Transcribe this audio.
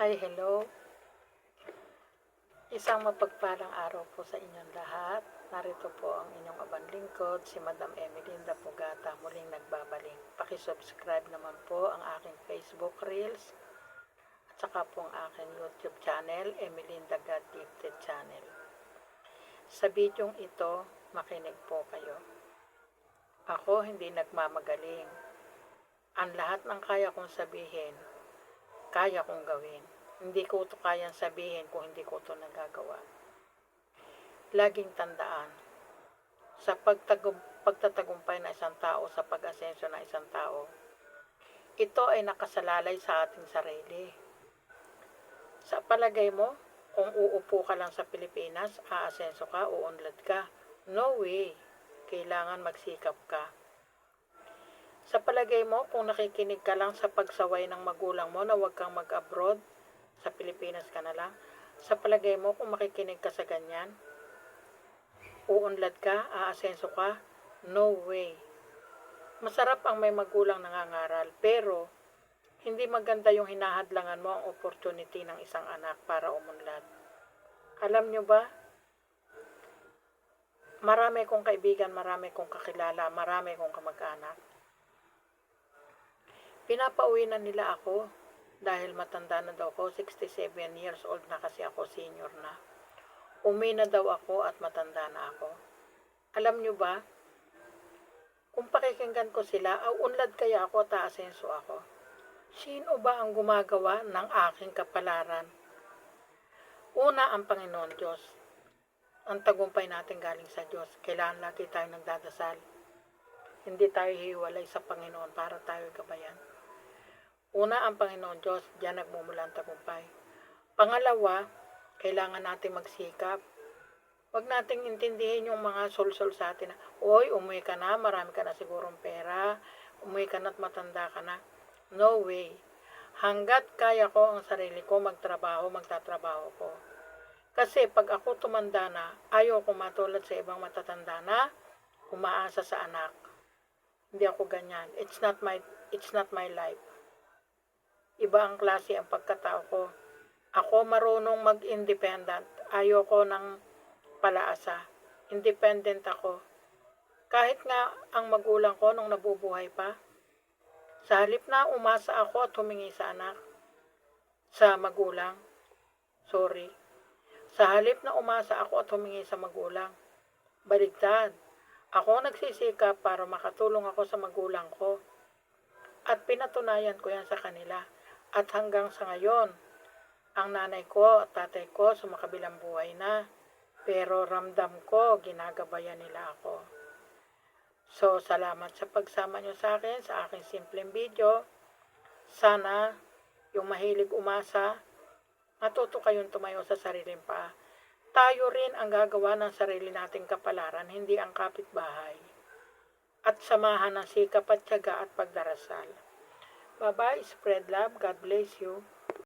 Hi, hello. Isang mapagpalang araw po sa inyong lahat. Narito po ang inyong abang lingkod, si Madam Emelinda Pugata, muling nagbabalik. Pakisubscribe naman po ang aking Facebook Reels at saka po ang aking YouTube channel, Emelinda God Gifted Channel. Sa bidyong ito, makinig po kayo. Ako hindi nagmamagaling. Ang lahat ng kaya kong sabihin, kaya kong gawin. Hindi ko ito kayang sabihin kung hindi ko ito nagagawa. Laging tandaan, sa pagtagum, pagtatagumpay ng isang tao, sa pag-asenso ng isang tao, ito ay nakasalalay sa ating sarili. Sa palagay mo, kung uupo ka lang sa Pilipinas, aasenso ka, uunlad ka. No way. Kailangan magsikap ka. Sa palagay mo, kung nakikinig ka lang sa pagsaway ng magulang mo na huwag kang mag-abroad, sa Pilipinas ka na lang, sa palagay mo, kung makikinig ka sa ganyan, uunlad ka, aasenso ka, no way. Masarap ang may magulang nangangaral, pero hindi maganda yung hinahadlangan mo ang opportunity ng isang anak para umunlad. Alam nyo ba, marami kong kaibigan, marami kong kakilala, marami kong kamag-anak. Pinapauwi na nila ako dahil matanda na daw ako, 67 years old na kasi ako, senior na. Umi na daw ako at matanda na ako. Alam nyo ba, kung pakikinggan ko sila, au unlad kaya ako at aasenso ako. Sino ba ang gumagawa ng aking kapalaran? Una ang Panginoon Diyos. Ang tagumpay natin galing sa Diyos. Kailangan lagi tayo nagdadasal. Hindi tayo hiwalay sa Panginoon para tayo gabayan. Una ang Panginoon Diyos, diyan nagmumula ang tagumpay. Pangalawa, kailangan natin magsikap. Huwag nating intindihin yung mga solsol sa atin na, Oy, umuwi ka na, marami ka na sigurong pera, umuwi ka na at matanda ka na. No way. Hanggat kaya ko ang sarili ko magtrabaho, magtatrabaho ko. Kasi pag ako tumanda na, ayaw ko matulad sa ibang matatanda na umaasa sa anak. Hindi ako ganyan. It's not my it's not my life. Iba ang klase ang pagkatao ko. Ako marunong mag-independent. Ayoko ng palaasa. Independent ako. Kahit nga ang magulang ko nung nabubuhay pa, sa halip na umasa ako at humingi sa anak, sa magulang, sorry, sa halip na umasa ako at humingi sa magulang, baligtad, ako nagsisikap para makatulong ako sa magulang ko. At pinatunayan ko yan sa kanila. At hanggang sa ngayon, ang nanay ko at tatay ko sumakabilang buhay na. Pero ramdam ko, ginagabayan nila ako. So, salamat sa pagsama nyo sa akin sa aking simpleng video. Sana, yung mahilig umasa, matuto kayong tumayo sa sariling paa. Tayo rin ang gagawa ng sarili nating kapalaran, hindi ang kapitbahay. At samahan ng sikap at tiyaga at pagdarasal. Bye-bye, spread love, God bless you.